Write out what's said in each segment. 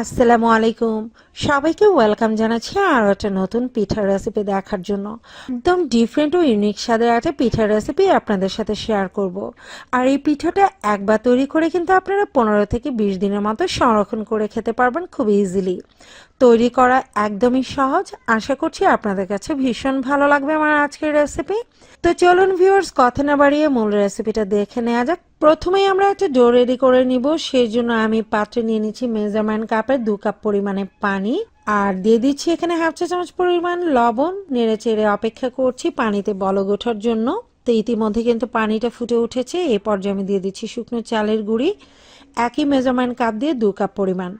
আসসালামু আলাইকুম। সবাইকে ওয়েলকাম জানাচ্ছি আরও একটা নতুন পিঠার রেসিপি দেখার জন্য। একদম ডিফারেন্ট ও ইউনিক স্বাদের একটা পিঠার রেসিপি আপনাদের সাথে শেয়ার করব। আর এই পিঠাটা একবার তৈরি করে কিন্তু আপনারা পনেরো থেকে বিশ দিনের মতো সংরক্ষণ করে খেতে পারবেন খুব ইজিলি তৈরি করা একদমই সহজ। আশা করছি আপনাদের কাছে ভীষণ ভালো লাগবে আমার আজকের রেসিপি তো চলুন ভিউয়ার্স কথা না বাড়িয়ে মূল রেসিপিটা দেখে নেওয়া যাক। প্রথমেই আমরা একটা ডো রেডি করে নিব। সেই জন্য আমি পাত্রে নিয়ে নিচ্ছি মেজারমেন্ট কাপের দু কাপ পরিমাণে পানি। আর দিয়ে দিচ্ছি এখানে হাফ চা চামচ পরিমাণ লবণ। নেড়ে চেড়ে অপেক্ষা করছি পানিতে বলগ ওঠার জন্য। তো ইতিমধ্যে কিন্তু পানিটা ফুটে উঠেছে। এই পর্যায়ে আমি দিয়ে দিচ্ছি শুকনো চালের গুঁড়ি। একই মেজারমেন্ট কাপ দিয়ে দু কাপ পরিমাণ।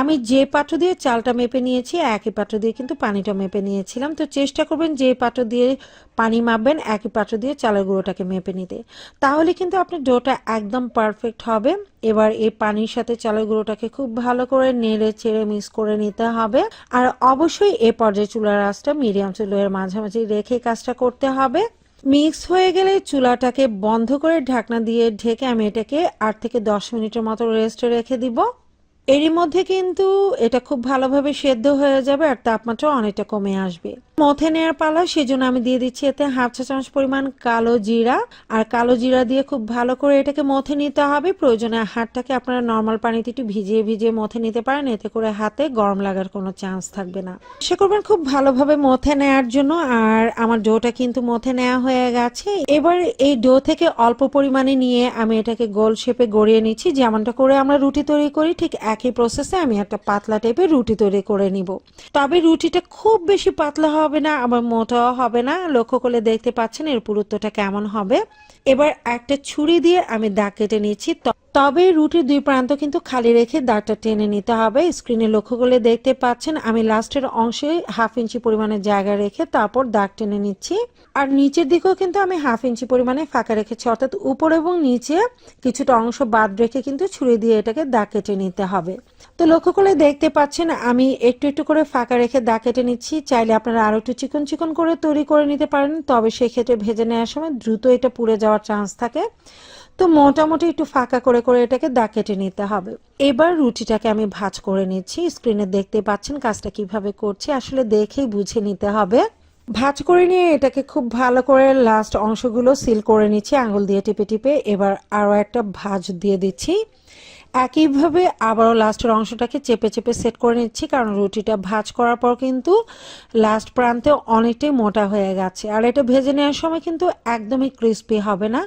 আমি যে পাত্র দিয়ে চালটা মেপে নিয়েছি, একই পাত্র দিয়ে কিন্তু পানিটা মেপে নিয়েছিলাম। তো চেষ্টা করবেন যে পাত্র দিয়ে পানি মাপবেন, একই পাত্র দিয়ে চালের গুঁড়োটাকে মেপে নিতে। তাহলে কিন্তু আপনার ডোটা একদম পারফেক্ট হবে। এবার এই পানির সাথে চালের গুঁড়োটাকে খুব ভালো করে নেড়ে চেড়ে মিক্স করে নিতে হবে। আর অবশ্যই এ পর্যায়ে চুলার আঁচটা মিডিয়াম চুলের মাঝামাঝি রেখে কাজটা করতে হবে। মিক্স হয়ে গেলে চুলাটাকে বন্ধ করে ঢাকনা দিয়ে ঢেকে আমি এটাকে আট থেকে দশ মিনিটের মতো রেস্টে রেখে দিব। এরই মধ্যে কিন্তু এটা খুব ভালোভাবে সেদ্ধ হয়ে যাবে আর তাপমাত্রা অনেকটা কমে আসবে। মথে নেওয়ার পালা, সেজন্য আমি দিয়ে দিচ্ছি এতে হাফ চা চামচ পরিমাণ কালো জিরা। আর কালো জিরা দিয়ে খুব ভালো করে এটাকে মথে নিতে হবে। প্রয়োজনে হাতটাকে আপনারা নর্মাল পানিতে একটু ভিজিয়ে ভিজিয়ে মথে নিতে পারেন। এতে করে হাতে গরম লাগার কোনো চান্স থাকবে না। সে করবেন খুব ভালোভাবে মথে নেওয়ার জন্য। আর আমার ডোটা কিন্তু মথে নেওয়া হয়ে গেছে। এবার এই ডো থেকে অল্প পরিমাণে নিয়ে আমি এটাকে গোল শেপে গড়িয়ে নিচ্ছি। যেমনটা করে আমরা রুটি তৈরি করি, ঠিক একই প্রসেসে আমি একটা পাতলা টাইপের রুটি তৈরি করে নিব। তবে রুটিটা খুব বেশি পাতলা হবে না আবার মোটাও হবে না। লক্ষ্য করলে দেখতে পাচ্ছেন এর পুরুত্বটা কেমন হবে। এবার একটা ছুরি দিয়ে আমি দাগ কেটে নিচ্ছি। তবে রুটির দুই প্রান্ত কিন্তু খালি রেখে দাগটা টেনে নিতে হবে। স্ক্রিনে লক্ষ্য করলে দেখতে পাচ্ছেন, আমি লাস্টের অংশে হাফ ইঞ্চি পরিমাণে জায়গা রেখে তারপর দাগ টেনে নিচ্ছি। আর নিচের দিকেও কিন্তু আমি হাফ ইঞ্চি পরিমাণে ফাঁকা রেখেছি। অর্থাৎ উপর এবং নিচে কিছুটা অংশ বাদ রেখে কিন্তু ছুরি দিয়ে এটাকে দাগ কেটে নিতে হবে। তো লক্ষ্য করলে দেখতে পাচ্ছেন, আমি একটু একটু করে ফাঁকা রেখে দাগ কেটে নিচ্ছি। চাইলে আপনারা আরও একটু চিকন চিকন করে তৈরি করে নিতে পারেন, তবে সেক্ষেত্রে ভেজে নেওয়ার সময় দ্রুত এটা পুড়ে যাওয়ার চান্স থাকে। তো মোটামুটি একটু ফাঁকা করে করে এটাকে দাগ কেটে নিতে হবে। এবার রুটিটাকে আমি ভাজ করে নিচ্ছি। স্ক্রিনে দেখতে পাচ্ছেন কাজটা কীভাবে করছি। আসলে দেখেই বুঝে নিতে হবে। ভাজ করে নিয়ে এটাকে খুব ভালো করে লাস্ট অংশগুলো সিল করে নিচ্ছি, আঙুল দিয়ে টিপে টিপে। এবার আরও একটা ভাজ দিয়ে দিচ্ছি। একইভাবে আবারও লাস্টের অংশটাকে চেপে চেপে সেট করে নিচ্ছি, কারণ রুটিটা ভাজ করার পর কিন্তু লাস্ট প্রান্তে অনেকটাই মোটা হয়ে গেছে। আর এটা ভেজে নেওয়ার সময় কিন্তু একদমই ক্রিস্পি হবে না।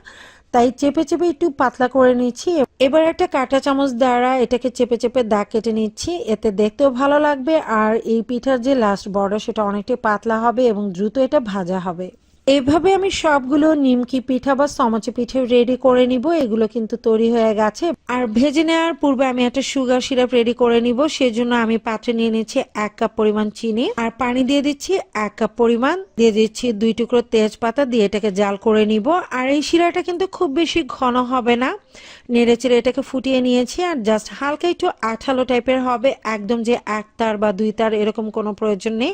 তাই চেপে চেপে একটু পাতলা করে নিচ্ছি। এবার একটা কাঁটা চামচ দ্বারা এটাকে চেপে চেপে দাগ কেটে নিচ্ছি। এতে দেখতেও ভালো লাগবে। আর এই পিঠার যে লাস্ট বর্ডার সেটা অনেকটাই পাতলা হবে এবং দ্রুত এটা ভাজা হবে। এইভাবে আমি সবগুলো নিমকি পিঠা বা সমচে পিঠে রেডি করে নিব, এগুলো কিন্তু তৈরি হয়ে গেছে। আর ভেজে নেওয়ার পূর্বে আমি একটা সুগার সিরাপ রেডি করে নিব, সেজন্য আমি পাত্রে নিয়ে নিচ্ছি এক কাপ পরিমাণ চিনি। আর পানি দিয়ে দিচ্ছি এক কাপ পরিমাণ, দিয়ে দিচ্ছি দুই টুকরো তেজপাতা, দিয়ে এটাকে জাল করে নিব। আর এই শিরাটা কিন্তু খুব বেশি ঘন হবে না। নেড়ে চেড়ে এটাকে ফুটিয়ে নিয়েছি, আর জাস্ট হালকা একটু আঠালো টাইপের হবে। একদম যে এক তার বা দুই তার এরকম কোনো প্রয়োজন নেই।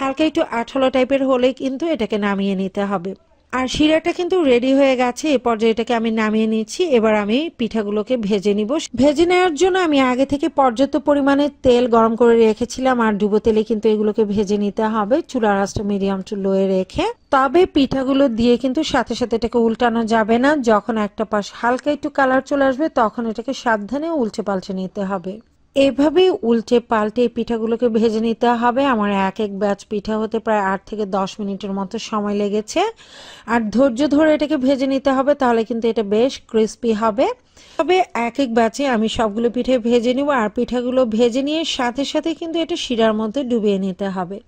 হালকা একটু আঠালো টাইপের হলেই কিন্তু এটাকে নামিয়ে নিতে হবে। আর শিরাটা কিন্তু রেডি হয়ে গেছে। এ পর্যায়ে এটাকে আমি নামিয়ে নিচ্ছি। এবার আমি পিঠাগুলোকে ভেজে নিব। ভেজে নেওয়ার জন্য আমি আগে থেকে পর্যাপ্ত পরিমাণে তেল গরম করে রেখেছিলাম। আর ডুবো তেলে কিন্তু এগুলোকে ভেজে নিতে হবে। চুলার আঁচটা মিডিয়াম টু লোয়ে রেখে। তবে পিঠাগুলো দিয়ে কিন্তু সাথে সাথে এটাকে উল্টানো যাবে না। যখন একটা পাশ হালকা একটু কালার চলে আসবে, তখন এটাকে সাবধানে উল্টে পাল্টে নিতে হবে। এভাবেই উল্টে পাল্টে পিঠাগুলোকে ভেজে নিতে হবে। আমার এক এক ব্যাচ পিঠা হতে প্রায় আট থেকে দশ মিনিটের মতো সময় লেগেছে। আর ধৈর্য ধরে এটাকে ভেজে নিতে হবে, তাহলে কিন্তু এটা বেশ ক্রিস্পি হবে। তবে এক এক ব্যাচে আমি সবগুলো পিঠে ভেজে নিব, আর পিঠাগুলো ভেজে নিয়ে সাথে সাথে কিন্তু এটা শিরার মধ্যে ডুবিয়ে নিতে হবে।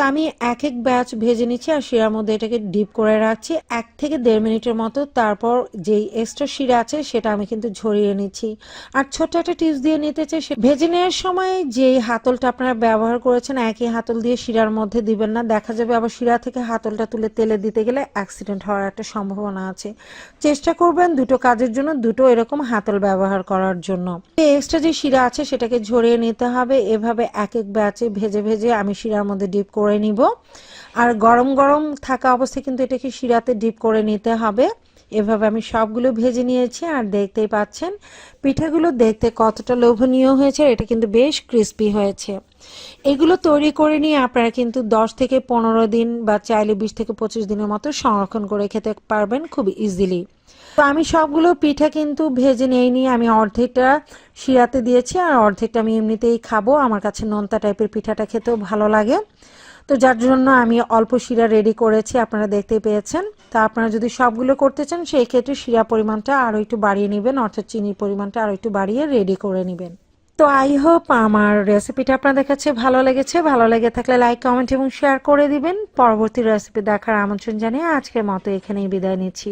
তা আমি এক এক ব্যাচ ভেজে নিচ্ছি আর শিরার মধ্যে এটাকে ডিপ করে রাখছি। এক থেকে দেড় মিনিটের মতো তারপর যেই এক্সট্রা শিরা আছে সেটা আমি কিন্তু ঝরিয়ে নিচ্ছি। আর ছোট্ট একটা টিপস দিয়ে নিতে চাই, সে- ভেজে নেওয়ার সময় যেই হাতলটা আপনারা ব্যবহার করেছেন একই হাতল দিয়ে শিরার মধ্যে দিবেন না। দেখা যাবে আবার শিরা থেকে হাতলটা তুলে তেলে দিতে গেলে অ্যাক্সিডেন্ট হওয়ার একটা সম্ভাবনা আছে। চেষ্টা করবেন দুটো কাজের জন্য দুটো এরকম হাতল ব্যবহার করার জন্য। এক্সট্রা যে শিরা আছে সেটাকে ঝরিয়ে নিতে হবে। এভাবে এক এক ব্যাচে ভেজে ভেজে আমি শিরার মধ্যে ডিপ করে নিব। আর গরম গরম থাকা অবস্থায় কিন্তু এটাকে শিরাতে ডিপ করে নিতে হবে। এভাবে আমি সবগুলো ভেজে নিয়েছি আর দেখতেই পাচ্ছেন, পিঠাগুলো দেখতে কতটা লোভনীয় হয়েছে এটা কিন্তু বেশ ক্রিস্পি হয়েছে। এগুলো তৈরি করে নিয়ে আপনারা কিন্তু দশ থেকে পনেরো দিন বা চাইলে বিশ থেকে পঁচিশ দিনের মতো সংরক্ষণ করে খেতে পারবেন খুব ইজিলি তো আমি সবগুলো পিঠা কিন্তু ভেজে নিইনি, আমি অর্ধেকটা শিরাতে দিয়েছি আর অর্ধেকটা আমি এমনিতেই খাব। আমার কাছে নোনতা টাইপের পিঠাটা খেতেও ভালো লাগে। তো যার জন্য আমি অল্প শিরা রেডি করেছি, আপনারা দেখতে পেয়েছেন। তা আপনারা যদি সবগুলো করতে চান সেই ক্ষেত্রে শিরা পরিমাণটা আরও একটু বাড়িয়ে নেবেন, অর্থাৎ চিনির পরিমাণটা আরও একটু বাড়িয়ে রেডি করে নেবেন। তো আই হোপ আমার রেসিপিটা আপনাদের কাছে ভালো লেগেছে। ভালো লেগে থাকলে লাইক কমেন্ট এবং শেয়ার করে দিবেন। পরবর্তী রেসিপি দেখার আমন্ত্রণ জানিয়ে আজকের মতো এখানেই বিদায় নিচ্ছি।